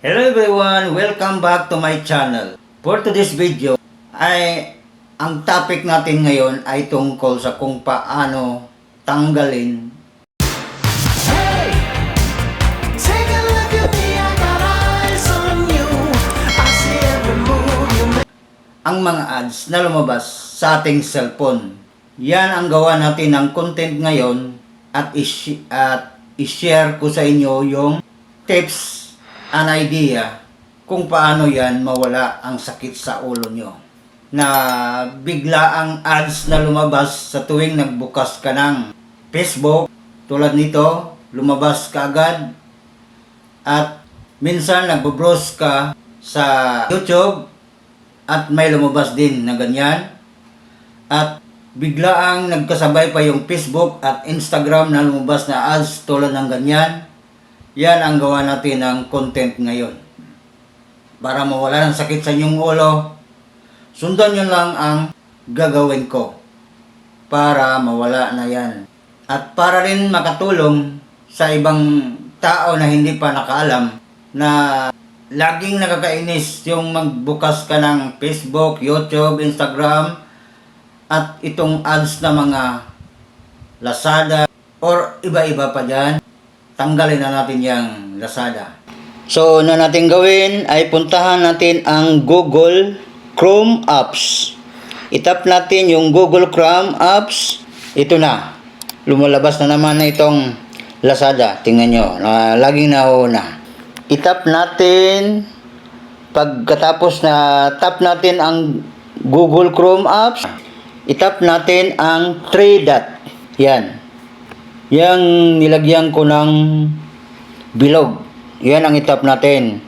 Hello everyone! Welcome back to my channel. For today's video ay ang topic natin ngayon ay tungkol sa kung paano tanggalin ang mga ads na lumabas sa ating cellphone. Yan ang gawa natin ng content ngayon at, is- at i-share ko sa inyo yung tips and idea kung paano yan mawala ang sakit sa ulo nyo. Na bigla ang ads na lumabas sa tuwing nagbukas ka ng Facebook, tulad nito, lumabas ka agad at minsan nagbo-browse ka sa YouTube at may lumabas din na ganyan. At biglaang nagkasabay pa yung Facebook at Instagram na lumabas na ads tulad ng ganyan. Yan ang gawa natin ng content ngayon. Para mawala ng sakit sa inyong ulo, sundan nyo lang ang gagawin ko para mawala na yan. At para rin makatulong sa ibang tao na hindi pa nakaalam na laging nakakainis yung magbukas ka ng Facebook, YouTube, Instagram at itong ads na mga Lazada or iba-iba pa dyan, tanggalin na natin yung Lazada. So, na natin gawin ay puntahan natin ang Google Chrome Apps. Itap natin yung Google Chrome Apps. Ito na. Lumalabas na naman na itong Lazada. Tingnan nyo. Na, laging nauna. Itap natin. Pagkatapos na tap natin ang Google Chrome Apps, itap natin ang 3 dot. Yan. Yang nilagyan ko ng bilog. Yan ang itap natin.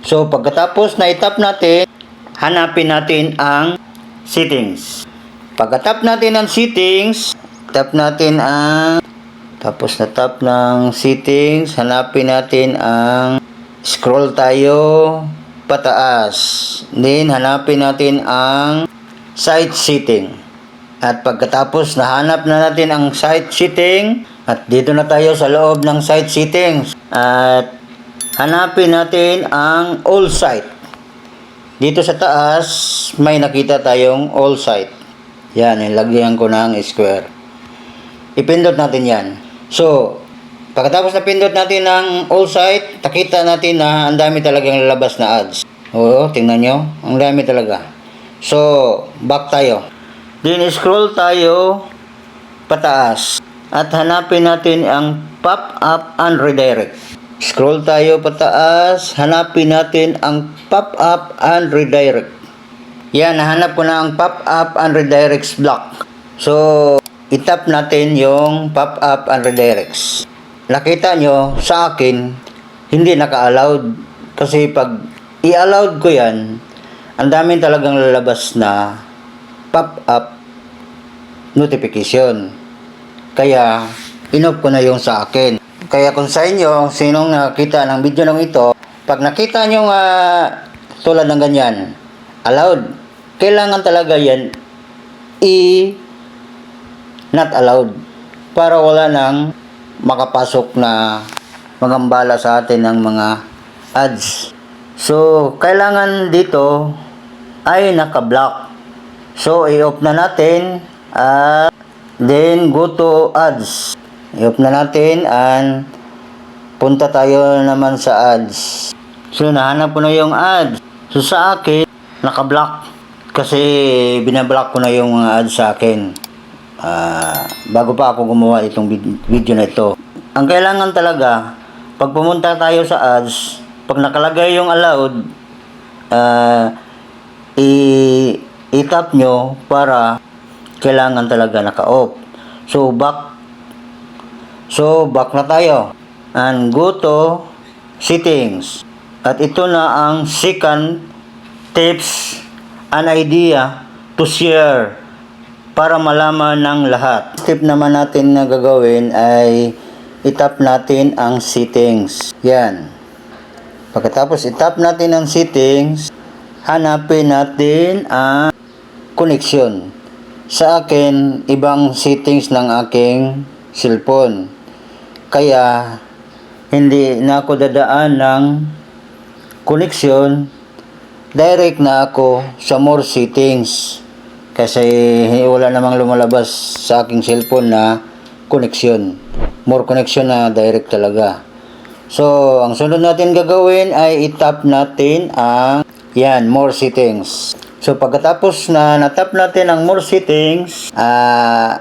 So, pagkatapos na itap natin, hanapin natin ang settings. Pagkatap natin ang settings, tap natin ang tapos na tap ng settings, hanapin natin ang scroll tayo pataas. Then hanapin natin ang site setting. At pagkatapos nahanap na natin ang site setting, at dito na tayo sa loob ng site settings. At hanapin natin ang all site. Dito sa taas, may nakita tayong all site. Yan, nilagyan ko ng square. Ipindot natin yan. So, pagkatapos na pindot natin ng all site, nakita natin na ang dami talagang lalabas na ads. Oo, tingnan nyo. Ang dami talaga. So, back tayo. Then, scroll tayo pataas. At hanapin natin ang pop-up and redirect. Scroll tayo pataas, hanapin natin ang pop-up and redirect. Yan, nahanap ko na ang pop-up and redirects block. So, itap natin yung pop-up and redirects. Nakita nyo, sa akin, hindi naka-allowed. Kasi pag i-allowed ko yan, ang daming talagang lalabas na pop-up notification. Kaya, inoff ko na yung sa akin. Kaya kung sa inyo, sinong nakita ng video ng ito, pag nakita nyo nga tulad ng ganyan, allowed, kailangan talaga yan i not allowed para wala nang makapasok na magambala sa atin ng mga ads. So, kailangan dito ay naka-block. So, i-off na natin at then go to ads. I-off na natin and punta tayo naman sa ads. So, nahanap ko na yung ads. So, sa akin, naka-block. Kasi binablock ko na yung ads sa akin. Ah, bago pa ako gumawa itong vid- video na ito. Ang kailangan talaga, pag pumunta tayo sa ads, pag nakalagay yung allowed, i- i-tap nyo para kailangan talaga naka-off. So, back So, back na tayo. And go to settings. At ito na ang second tips an idea to share para malaman ng lahat. Tip naman natin na gagawin ay itap natin ang settings. Yan. Pagkatapos itap natin ang settings, hanapin natin ang connection. Sa akin, ibang settings ng aking cellphone. Kaya, hindi na ako dadaan ng connection, direct na ako sa more settings. Kasi wala namang lumalabas sa aking cellphone na connection. More connection na direct talaga. So, ang sunod natin gagawin ay itap natin ang yan, more settings. So, pagkatapos na natap natin ang more settings, ah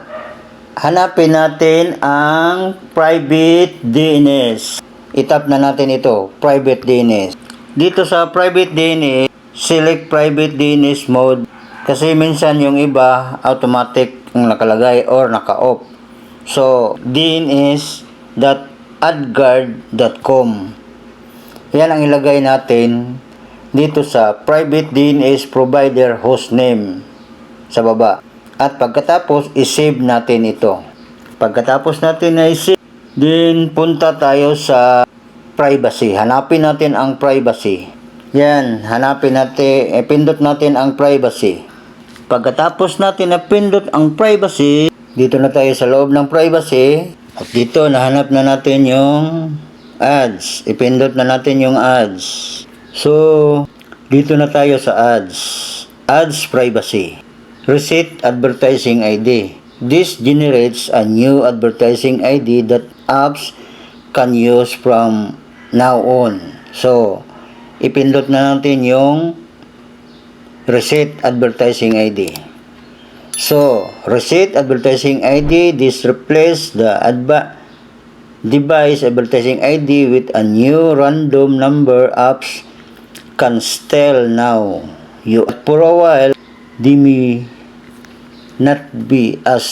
hanapin natin ang private DNS. Itap na natin ito, private DNS. Dito sa private DNS, select private DNS mode kasi minsan yung iba automatic ang nakalagay or naka-off. So, dns.adguard.com Yan ang ilagay natin dito sa private DNS provider hostname sa baba. At pagkatapos, isave natin ito. Pagkatapos natin na isave, din punta tayo sa privacy. Hanapin natin ang privacy. Yan, hanapin natin, eh, pindot natin ang privacy. Pagkatapos natin na pindot ang privacy, dito na tayo sa loob ng privacy. At dito, nahanap na natin yung ads. Ipindot na natin yung ads. So, dito na tayo sa ads. Ads privacy. Receipt advertising ID. This generates a new advertising ID that apps can use from now on. So, ipindot na natin yung receipt advertising ID. So, receipt advertising ID, this replace the adva device advertising ID with a new random number apps can still now. You for a while, they may not be as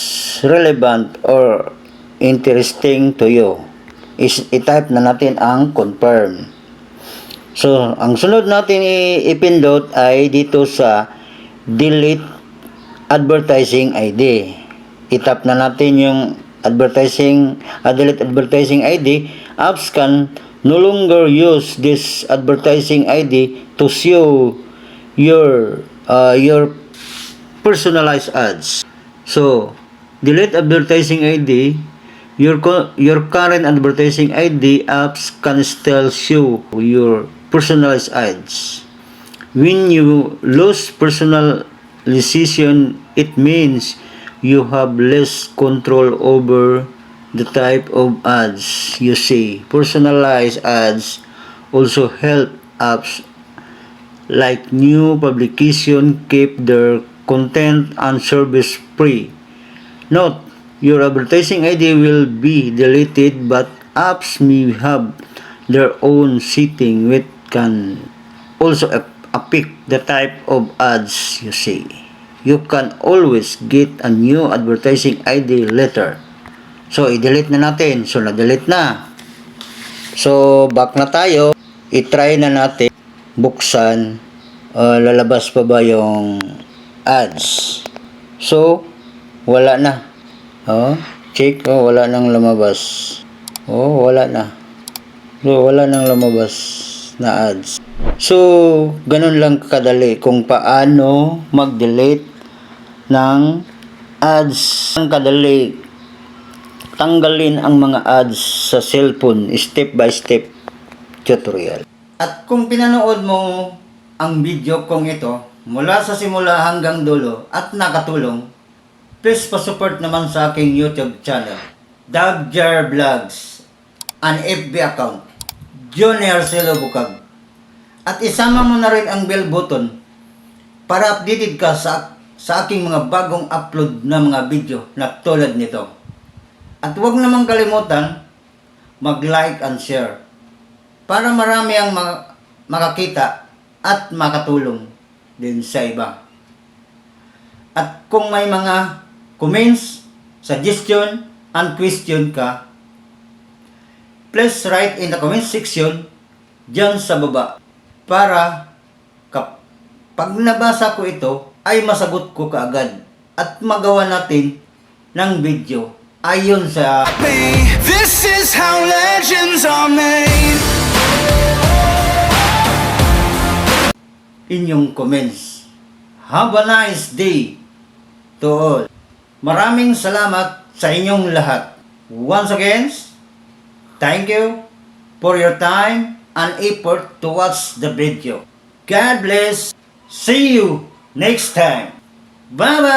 relevant or interesting to you. Is i-type na natin ang confirm. So, ang sunod natin ipindot ay dito sa delete advertising ID. Itap na natin yung advertising, uh, delete advertising ID. Apps can no longer use this advertising ID to show your uh, your personalized ads. So, delete advertising ID. Your your current advertising ID apps can still show your personalized ads. When you lose personalization, it means you have less control over the type of ads you see. Personalized ads also help apps like new publication keep their content and service free. Note, your advertising ID will be deleted but apps may have their own setting which can also pick the type of ads you see. You can always get a new advertising ID later. So, i-delete na natin. So, na-delete na. So, back na tayo. I-try na natin buksan. Uh, lalabas pa ba yung ads? So, wala na. Oh, check. Oh, wala nang lumabas. Oh, wala na. So, wala nang lumabas na ads. So, ganun lang kadali kung paano mag-delete ng ads. Ang kadali tanggalin ang mga ads sa cellphone step by step tutorial. At kung pinanood mo ang video kong ito mula sa simula hanggang dulo at nakatulong, please pa-support naman sa aking YouTube channel, Dagjar Vlogs, an FB account, Junior Selo Bukag. At isama mo na rin ang bell button para updated ka sa, sa aking mga bagong upload na mga video na tulad nito. At huwag namang kalimutan mag-like and share para marami ang makakita at makatulong din sa iba. At kung may mga comments, suggestion, and question ka, please write in the comment section dyan sa baba para kapag nabasa ko ito ay masagot ko kaagad at magawa natin ng video ayon sa this is how legends are made. inyong comments. Have a nice day to all. Maraming salamat sa inyong lahat. Once again, thank you for your time an effort to watch the video. God bless. See you next time. Bye-bye.